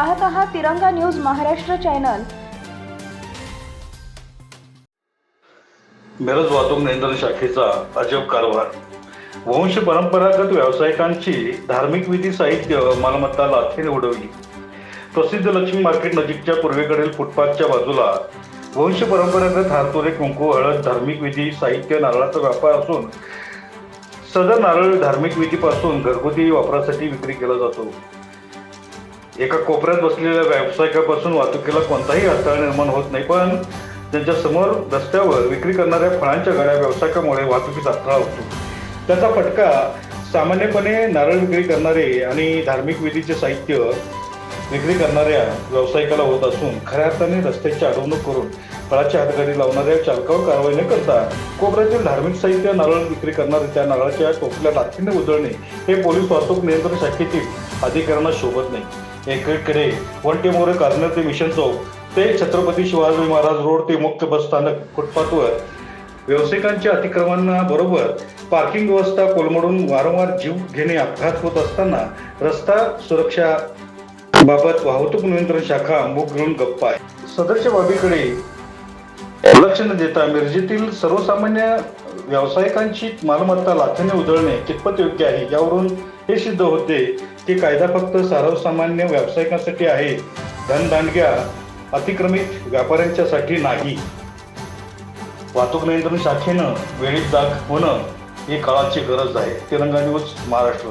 पाहत आहात तिरंगा न्यूज महाराष्ट्र चॅनल. मिरज वाहतूक नियंत्रण शाखेचा अजब कारभार. वंश परंपरागत व्यावसायिकांची धार्मिक विधी साहित्य मालमत्ता लाथेने उडवली. प्रसिद्ध लक्ष्मी मार्केट नजीकच्या पूर्वेकडील फुटपाथच्या बाजूला वंश परंपरागत हातोरे कुंकू हळद धार्मिक विधी साहित्य नारळाचा व्यापार असून सदर नारळ धार्मिक विधीपासून घरगुती वापरासाठी विक्री केला जातो. एका कोपऱ्यात बसलेल्या व्यावसायिकापासून वाहतुकीला कोणताही अडथळा निर्माण होत नाही पण त्यांच्यासमोर रस्त्यावर विक्री करणाऱ्या फळांच्या गाड्या व्यावसायिकामुळे वाहतुकीचा अडथळा होतो. त्याचा फटका सामान्यपणे नारळ विक्री करणारे आणि धार्मिक विधीचे साहित्य विक्री करणाऱ्या व्यावसायिकाला होत असून खऱ्या अर्थाने रस्त्याची अडवणूक करून फळाची हातगाडी लावणाऱ्या चालकावर कारवाई न करता कोपऱ्यातील धार्मिक साहित्य नारळ विक्री करणारे त्या नारळाच्या टोपल्या लाथीने उधळणे हे पोलीस वाहतूक नियंत्रण शाखेतील अधिकाऱ्यांना शोभत नाही. एकीकडे वंटे मोरे कार्नर ते मिशन चौक ते छत्रपती शिवाजी महाराज रोड ते मुख्य बस स्थानक फुटपाथवर व्यावसायिकांच्या अतिक्रमणा बरोबर पार्किंग व्यवस्था कोलमडून वारंवार जीव घेणे अपघात होत असताना रस्ता सुरक्षा बाबत वाहतूक नियंत्रण शाखा मुख घेऊन गप्पा आहे. सदरच्या बाबीकडे लक्ष न देता मिरजेतील सर्वसामान्य व्यावसायिकांची मालमत्ता लाथाने उधळणे कितपत योग्य आहे यावरून हे सिद्ध होते की कायदा फक्त सर्वसामान्य व्यावसायिकांसाठी आहे. धनदांडग्या अतिक्रमित व्यापाऱ्यांच्यासाठी नाही. वाहतूक नियंत्रण शाखेनं वेळीत दाख होणं ही काळाची गरज आहे. तिरंगा न्यूज महाराष्ट्र.